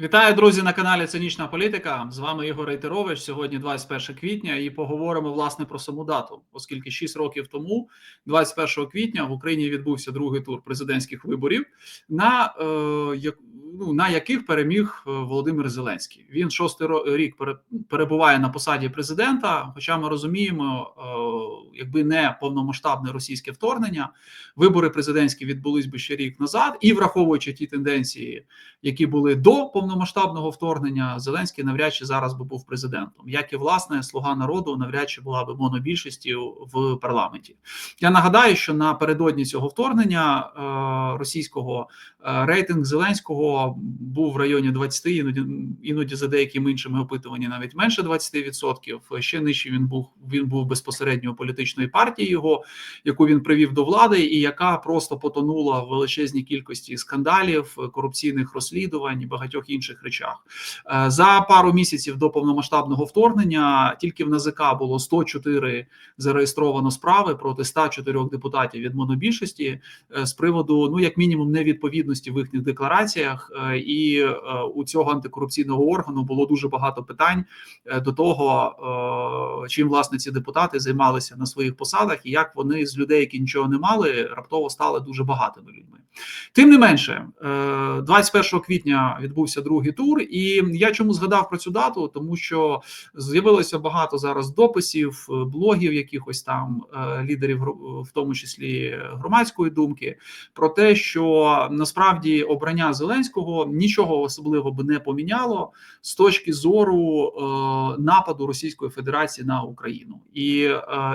Вітаю, друзі, на каналі Цинічна Політика. З вами Ігор Рейтерович. Сьогодні 21 квітня, і поговоримо власне про саму дату, оскільки 6 років тому, 21 квітня, в Україні відбувся другий тур президентських виборів, на е, ну, на яких переміг е, Володимир Зеленський. Він шостий рік пере- перебуває на посаді президента. Хоча ми розуміємо, е, якби не повномасштабне російське вторгнення, вибори президентські відбулись би ще рік назад, і враховуючи ті тенденції які були до повномасштабного вторгнення, Зеленський навряд чи зараз би був президентом, як і власне слуга народу навряд чи була би монобільшістю в парламенті. Я нагадаю, що напередодні цього вторгнення е, російського е, рейтинг Зеленського був в районі 20, іноді іноді за деякими іншими опитуваннями навіть менше 20%. Ще нижче він був він був безпосередньо політичної партії його, яку він привів до влади, і яка просто потонула в величезній кількості скандалів, корупційних розслідувань і багатьох інших речах. Е, За пару місяців до повномасштабного вторгнення тільки в НАЗК було 104 зареєстровано справи проти 104 депутатів від монобільшості е, з приводу, ну як мінімум, невідповідності в їхніх деклараціях. Е, І у цього антикорупційного органу було дуже багато питань до того, чим власне ці депутати займалися на своїх посадах, і як вони з людей, які нічого не мали, раптово стали дуже багатими людьми. Тим не менше, е, 21 квітня відбувся другий тур, і я чому згадав про цю дату, тому що з'явилося багато зараз дописів, е, блогів, якихось там е, лідерів, в тому числі громадської думки, про те, що насправді обрання Зеленського нічого особливого би не поміняло з точки зору е, нападу Російської Федерації на Україну, і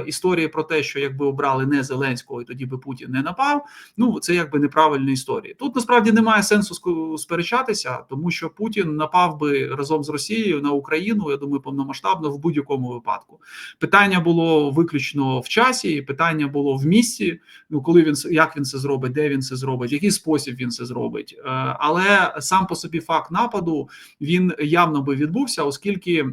історії про те, що якби обрали не Зеленського, і тоді би Путін не напав. Ну це якби неправильна історія. Тут насправді немає сенсу сперечатися, тому що Путін напав би разом з Росією на Україну. Я думаю, повномасштабно в будь-якому випадку. Питання було виключно в часі, питання було в місці. Ну коли він як він це зробить, де він це зробить, в який спосіб він це зробить. Е, Але сам по собі факт нападу він явно би відбувся, оскільки.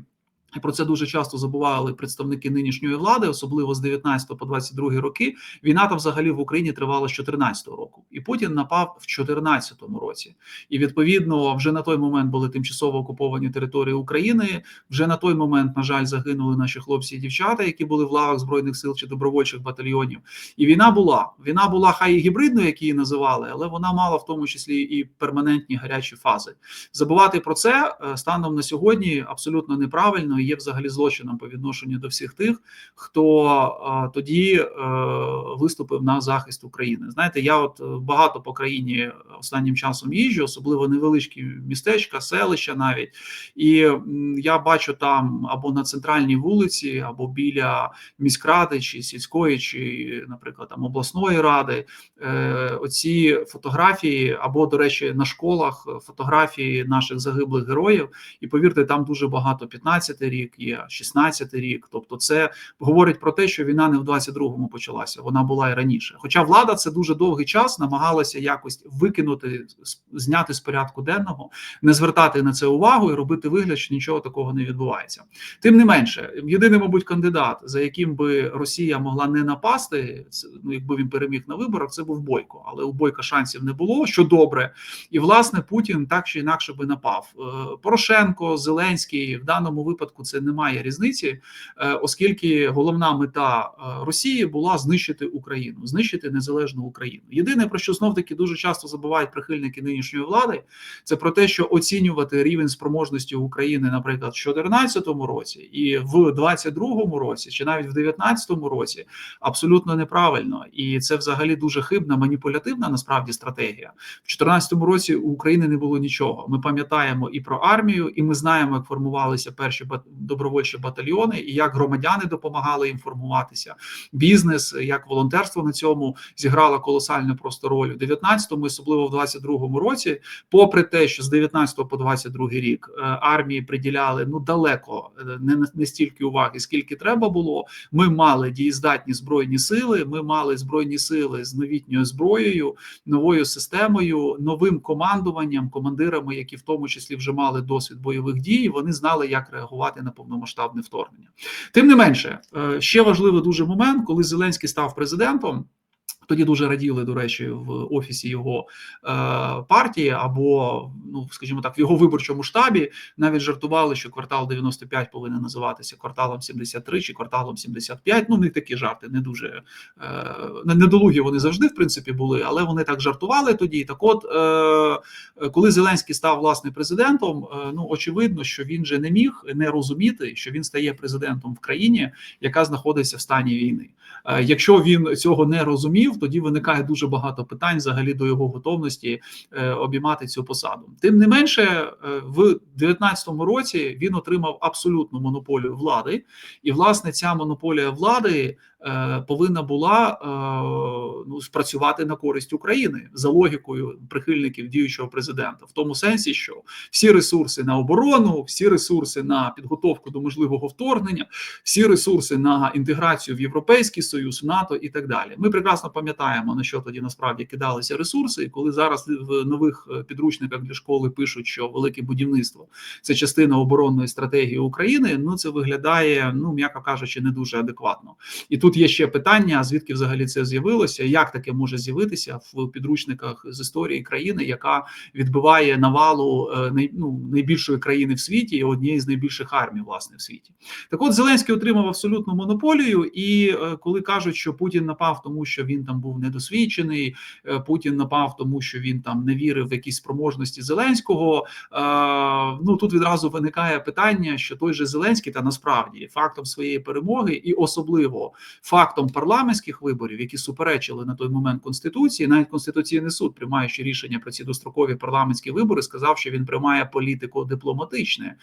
І про це дуже часто забували представники нинішньої влади, особливо з 19 по 22 роки. Війна там взагалі в Україні тривала з 14 року, і Путін напав в 14 році. І відповідно, вже на той момент були тимчасово окуповані території України. Вже на той момент, на жаль, загинули наші хлопці і дівчата, які були в лавах збройних сил чи добровольчих батальйонів. І війна була. Війна була хай і гібридною, як її називали, але вона мала в тому числі і перманентні гарячі фази. Забувати про це е, станом на сьогодні абсолютно неправильно і є взагалі злочином по відношенню до всіх тих, хто тоді е, виступив на захист України. Знаєте, я от е, багато по країні останнім часом їжджу, особливо невеличкі містечка, селища навіть, і я бачу там або на центральній вулиці, або біля міськради, чи сільської, чи, наприклад, там обласної ради. е, Оці фотографії, або, до речі, на школах фотографії наших загиблих героїв. І повірте, там дуже багато 15 рік є, 16 рік. Тобто, це говорить про те, що війна не в 22-му почалася, вона була і раніше. Хоча влада це дуже довгий час намагалася якось викинути, зняти з порядку денного, не звертати на це увагу і робити вигляд, що нічого такого не відбувається. Тим не менше, єдиний, мабуть, кандидат, за яким би Росія могла не напасти, ну якби він переміг на виборах, це був Бойко. Але у Бойка шансів не було, що добре. І власне Путін так чи інакше би напав. Е, Порошенко, Зеленський в даному випадку це немає різниці, е, оскільки головна мета е, Росії була знищити Україну, знищити незалежну Україну. Єдине про що знов таки дуже часто забувають прихильники нинішньої влади, це про те, що оцінювати рівень спроможності України, наприклад, в 2014 році і в 2022 році, чи навіть в 2019 році, абсолютно неправильно, і це взагалі дуже хибна маніпулятивна насправді стратегія. В 2014 році у України не було нічого. Ми пам'ятаємо і про армію, і ми знаємо, як формувалися перші добровольчі батальйони, і як громадяни допомагали їм формуватися. Бізнес, як волонтерство на цьому зіграло колосальну просто роль у 19-му, особливо в 22-му році. Попри те, що з 19 по 22 рік е, армії приділяли ну далеко е, не, не стільки уваги, скільки треба було. Ми мали дієздатні збройні сили. Ми мали збройні сили з новітньою зброєю, новою системою, новим командуванням, командирами, які в тому числі вже мали досвід бойових дій. Вони знали, як реагувати на повномасштабне вторгнення. Тим не менше, е, ще важливий дуже момент, коли Зеленський став президентом. Тоді дуже раділи, до речі, в офісі його е, партії, або, ну скажімо так, в його виборчому штабі навіть жартували, що квартал 95 повинен називатися кварталом 73 чи кварталом 75. Ну, не такі жарти, не дуже е, недолугі вони завжди, в принципі, були, але вони так жартували тоді. Так, от е, коли Зеленський став власне президентом, е, ну очевидно, що він же не міг не розуміти, що він стає президентом в країні, яка знаходиться в стані війни. Е, якщо він цього не розумів, тоді виникає дуже багато питань взагалі до його готовності е, обіймати цю посаду. Тим не менше, е, в 19 році він отримав абсолютну монополію влади, і власне ця монополія влади. Повинна була ну спрацювати на користь України за логікою прихильників діючого президента, в тому сенсі, що всі ресурси на оборону, всі ресурси на підготовку до можливого вторгнення, всі ресурси на інтеграцію в Європейський Союз, НАТО і так далі. Ми прекрасно пам'ятаємо на що тоді насправді кидалися ресурси, і коли зараз в нових підручниках для школи пишуть, що велике будівництво це частина оборонної стратегії України. Ну це виглядає, ну м'яко кажучи, не дуже адекватно. І тут є ще питання: звідки взагалі це з'явилося? Як таке може з'явитися в підручниках з історії країни, яка відбиває навалу ну, найбільшої країни в світі і однієї з найбільших армій, власне, в світі? Так, от Зеленський отримав абсолютну монополію, і коли кажуть, що Путін напав, тому що він там був недосвідчений, Путін напав, тому що він там не вірив в якісь спроможності Зеленського. Ну тут відразу виникає питання, що той же Зеленський та насправді фактом своєї перемоги, і особливо фактом парламентських виборів, які суперечили на той момент конституції, навіть конституційний суд, приймаючи рішення про ці дострокові парламентські вибори, сказав, що він приймає політико-дипломатичне,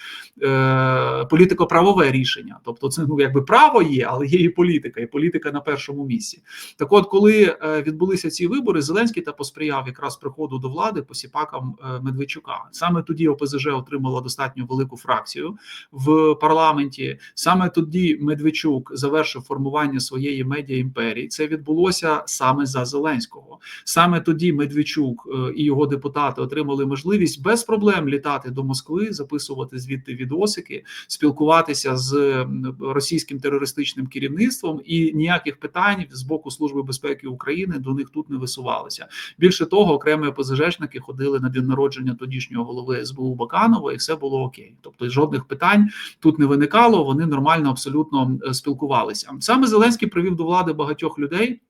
е, політико-правове рішення. Тобто, це ну якби право є, але є і політика, і політика на першому місці. Так, от, коли е, відбулися ці вибори, Зеленський та посприяв якраз приходу до влади посіпакам е, Медведчука. Саме тоді ОПЗЖ отримала достатньо велику фракцію в парламенті. Саме тоді Медведчук завершив формування своєї медіа імперії. Це відбулося саме за Зеленського. Саме тоді Медведчук е, і його депутати отримали можливість без проблем літати до Москви, записувати звідти відосики, спілкуватися з російським терористичним керівництвом, і ніяких питань з боку служби безпеки України до них тут не висувалися. Більше того, окремі ОПЗЖшники ходили на день народження тодішнього голови СБУ Баканова, і все було окей. Тобто жодних питань тут не виникало. Вони нормально абсолютно спілкувалися. Саме Зеленський привів до влади багатьох людей.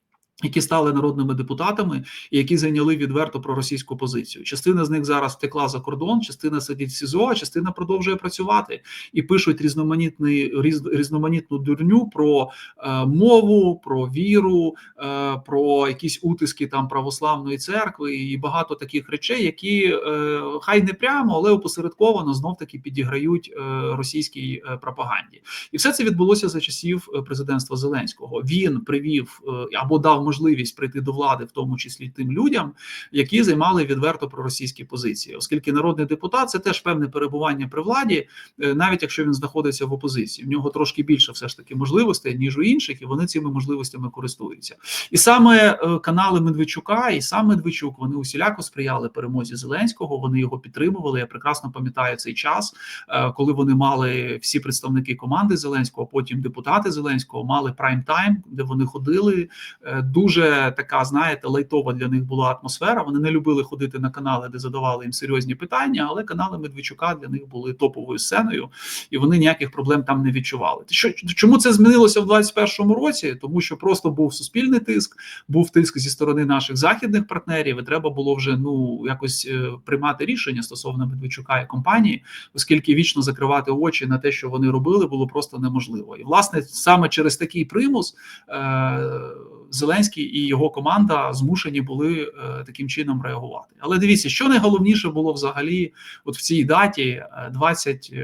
Які стали народними депутатами, і які зайняли відверто проросійську позицію. Частина з них зараз втекла за кордон, частина сидить в СІЗО, а частина продовжує працювати і пишуть різноманітний різ, різноманітну дурню про е, мову, про віру, е, про якісь утиски там православної церкви і багато таких речей, які е, хай не прямо, але опосередковано знов таки підіграють е, російській е, пропаганді. І все це відбулося за часів е, президентства Зеленського. Він привів е, або дав можливість прийти до влади, в тому числі тим людям, які займали відверто проросійські позиції, оскільки народний депутат це теж певне перебування при владі, е, навіть якщо він знаходиться в опозиції, в нього трошки більше все ж таки можливостей ніж у інших, і вони цими можливостями користуються. І саме е, канали Медведчука, і сам Медведчук вони усіляко сприяли перемозі Зеленського. Вони його підтримували. Я прекрасно пам'ятаю цей час, е, коли вони мали всі представники команди Зеленського, потім депутати Зеленського мали прайм-тайм, де вони ходили дуже така, знаєте, лайтова для них була атмосфера. Вони не любили ходити на канали, де задавали їм серйозні питання, але канали Медведчука для них були топовою сценою, і вони ніяких проблем там не відчували. Що чому це змінилося в 2021 році? Тому що просто був суспільний тиск, був тиск зі сторони наших західних партнерів. і Треба було вже ну якось е, приймати рішення стосовно Медведчука і компанії, оскільки вічно закривати очі на те, що вони робили, було просто неможливо. І власне саме через такий примус. Е Зеленський і його команда змушені були е, таким чином реагувати. Але дивіться, що найголовніше було взагалі, от в цій даті, 21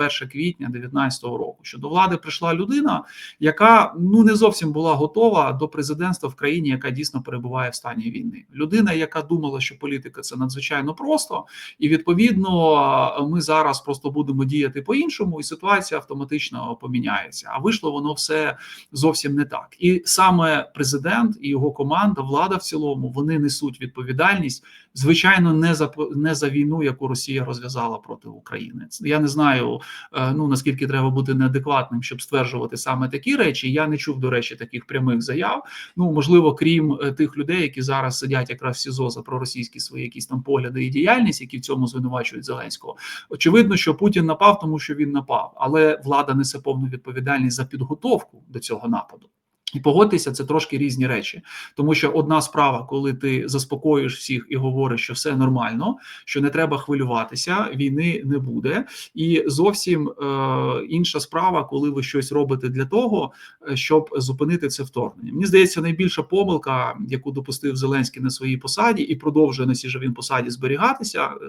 е, квітня 2019 року, що до влади прийшла людина, яка ну не зовсім була готова до президентства в країні, яка дійсно перебуває в стані війни. Людина, яка думала, що політика це надзвичайно просто, і відповідно ми зараз просто будемо діяти по-іншому, і ситуація автоматично поміняється. А вийшло воно все зовсім не так. І саме президент і його команда, влада в цілому, вони несуть відповідальність, звичайно, не за не за війну, яку Росія розв'язала проти України. Я не знаю, е, ну наскільки треба бути неадекватним, щоб стверджувати саме такі речі. Я не чув, до речі, таких прямих заяв. Ну можливо, крім е, тих людей, які зараз сидять якраз в СІЗО за проросійські свої якісь там погляди і діяльність, які в цьому звинувачують Зеленського. Очевидно, що Путін напав, тому що він напав, але влада несе повну відповідальність за підготовку до цього нападу. І погодьтеся, це трошки різні речі, тому що одна справа, коли ти заспокоїш всіх і говориш, що все нормально, що не треба хвилюватися, війни не буде, і зовсім е, інша справа, коли ви щось робите для того, е, щоб зупинити це вторгнення. Мені здається, найбільша помилка, яку допустив Зеленський на своїй посаді, і продовжує на же він посаді зберігатися, е,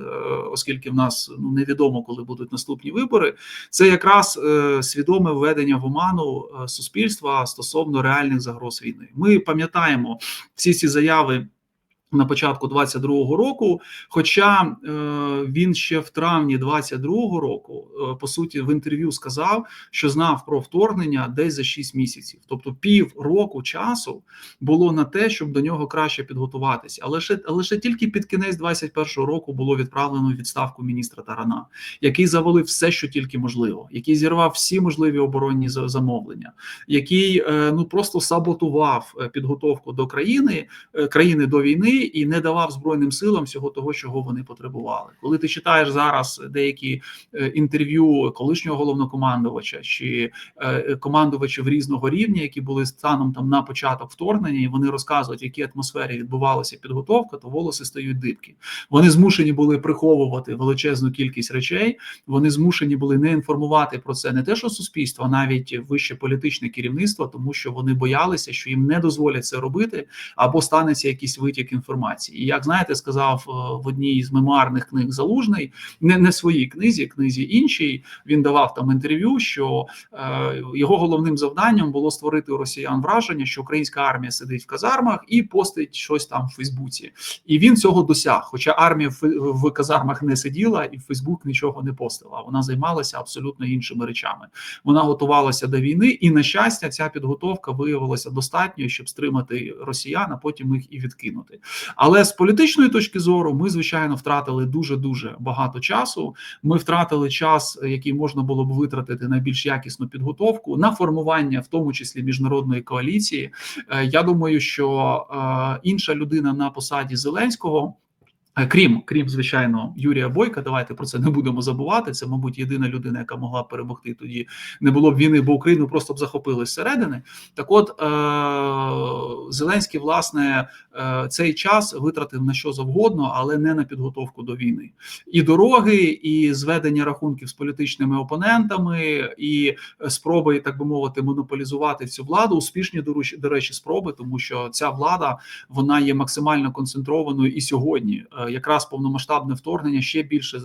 оскільки в нас ну невідомо, коли будуть наступні вибори. Це якраз е, свідоме введення в оману е, суспільства стосовно реальності реальних загроз війни. Ми пам'ятаємо всі ці заяви. На початку 22-го року, хоча е, він ще в травні 22-го року, е, по суті, в інтерв'ю сказав, що знав про вторгнення десь за 6 місяців, тобто пів року часу було на те, щоб до нього краще підготуватися. Але ще лише тільки під кінець 21-го року було відправлено відставку міністра Тарана, який завалив все, що тільки можливо, який зірвав всі можливі оборонні замовлення, який е, ну просто саботував е, підготовку до країни е, країни до війни і не давав збройним силам всього того, чого вони потребували. Коли ти читаєш зараз деякі е, інтерв'ю колишнього головнокомандувача чи е, командувачів різного рівня, які були станом там на початок вторгнення, і вони розказують, в якій атмосфері відбувалася підготовка, то волоси стають дибки. Вони змушені були приховувати величезну кількість речей. Вони змушені були не інформувати про це не те, що суспільство, а навіть вище політичне керівництво, тому що вони боялися, що їм не дозволять це робити, або станеться якийсь витік інформації інформації. І як знаєте, сказав е, в одній з мемуарних книг Залужний, не не своїй книзі, книзі іншій. Він давав там інтерв'ю, що е, його головним завданням було створити у росіян враження, що українська армія сидить в казармах і постить щось там в Фейсбуці, і він цього досяг. Хоча армія в, в казармах не сиділа і в Фейсбук нічого не постила. Вона займалася абсолютно іншими речами. Вона готувалася до війни, і на щастя, ця підготовка виявилася достатньою, щоб стримати росіян, а потім їх і відкинути. Але з політичної точки зору ми звичайно втратили дуже дуже багато часу. Ми втратили час, який можна було б витратити на більш якісну підготовку на формування, в тому числі міжнародної коаліції. Е, я думаю, що е, інша людина на посаді Зеленського. Е, крім крім звичайно Юрія Бойка, давайте про це не будемо забувати. Це, мабуть, єдина людина, яка могла перемогти тоді. Не було б війни, бо Україну просто б захопили зсередини. Так, от е- Зеленський, власне, е цей час витратив на що завгодно, але не на підготовку до війни. І дороги, і зведення рахунків з політичними опонентами, і спроби, так би мовити, монополізувати цю владу. Успішні до речі, спроби, тому що ця влада вона є максимально концентрованою і сьогодні. Якраз повномасштабне вторгнення ще більше е,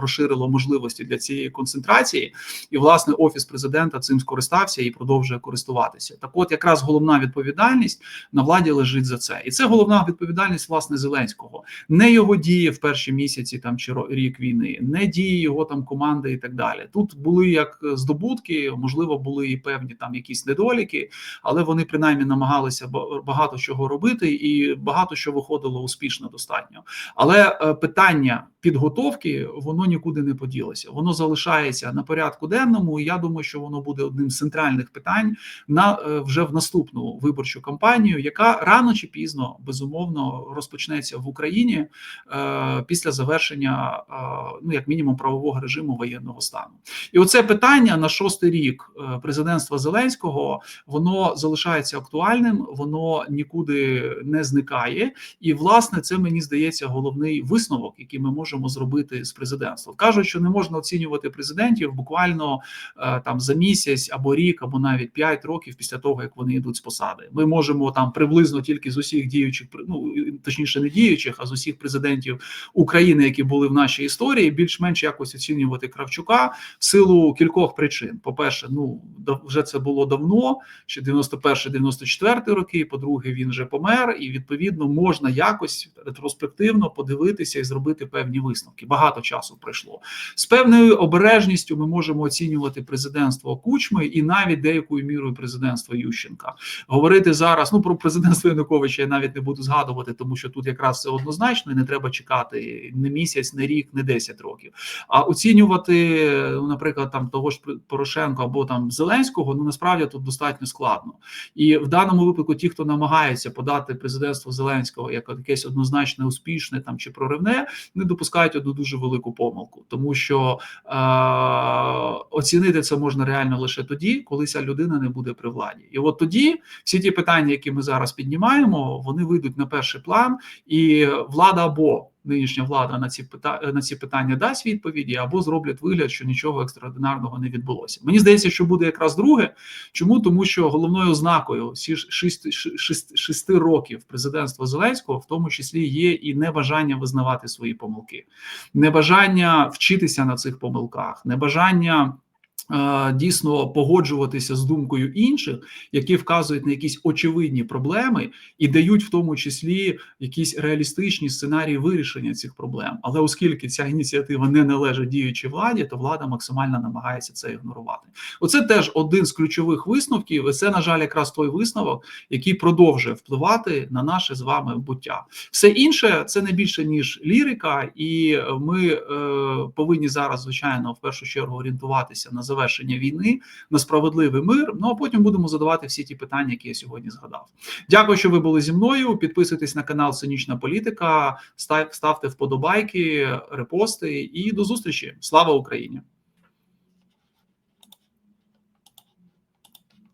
розширило можливості для цієї концентрації, і власне офіс президента цим скористався і продовжує користуватися. Так, от якраз головна відповідальність на владі лежить за це, і це головна відповідальність власне Зеленського, не його дії в перші місяці там чи рік війни, не дії його там команди і так далі. Тут були як здобутки, можливо, були і певні там якісь недоліки, але вони принаймні намагалися багато чого робити, і багато що виходило успішно достатньо. Але е, питання підготовки воно нікуди не поділося. Воно залишається на порядку денному. і Я думаю, що воно буде одним з центральних питань на е, вже в наступну виборчу кампанію, яка рано чи пізно безумовно розпочнеться в Україні е, після завершення, ну як мінімум, правового режиму воєнного стану. І оце питання на шостий рік президентства Зеленського воно залишається актуальним, воно нікуди не зникає, і власне це мені здається головний висновок, який ми можемо зробити з президентства. Кажуть, що не можна оцінювати президентів буквально е, там за місяць або рік, або навіть п'ять років після того, як вони йдуть з посади. Ми можемо там приблизно тільки з усіх діючих, ну точніше, не діючих, а з усіх президентів України, які були в нашій історії, більш-менш якось оцінювати Кравчука в силу кількох причин. По перше, ну вже це було давно, ще 91-94 роки. По друге, він вже помер, і відповідно можна якось ретроспективно об'єктивно подивитися і зробити певні висновки. Багато часу пройшло з певною обережністю. Ми можемо оцінювати президентство Кучми і навіть деякою мірою президентство Ющенка. Говорити зараз. Ну про президентство Януковича я навіть не буду згадувати, тому що тут якраз все однозначно і не треба чекати не місяць, не рік, не 10 років. А оцінювати, ну, наприклад, там того ж Порошенка або там Зеленського, ну насправді тут достатньо складно. І в даному випадку, ті, хто намагається подати президентство Зеленського як якесь однозначно успішне там чи проривне, не допускають одну дуже велику помилку, тому що е- оцінити це можна реально лише тоді, коли ця людина не буде при владі. І от тоді всі ті питання, які ми зараз піднімаємо, вони вийдуть на перший план, і влада або нинішня влада на ці питання на ці питання дасть відповіді, або зроблять вигляд, що нічого екстраординарного не відбулося. Мені здається, що буде якраз друге. Чому тому, що головною ознакою всі шести, шести, шести років президентства Зеленського, в тому числі є і небажання визнавати свої помилки, небажання вчитися на цих помилках, небажання. Дійсно погоджуватися з думкою інших, які вказують на якісь очевидні проблеми і дають в тому числі якісь реалістичні сценарії вирішення цих проблем. Але оскільки ця ініціатива не належить діючій владі, то влада максимально намагається це ігнорувати. Оце теж один з ключових висновків. і Це на жаль, якраз той висновок, який продовжує впливати на наше з вами буття. Все інше це не більше ніж лірика, і ми е, повинні зараз, звичайно, в першу чергу орієнтуватися на завершення війни, на справедливий мир. Ну а потім будемо задавати всі ті питання, які я сьогодні згадав. Дякую, що ви були зі мною. Підписуйтесь на канал Цинічна Політика, ставте вподобайки, репости і до зустрічі. Слава Україні!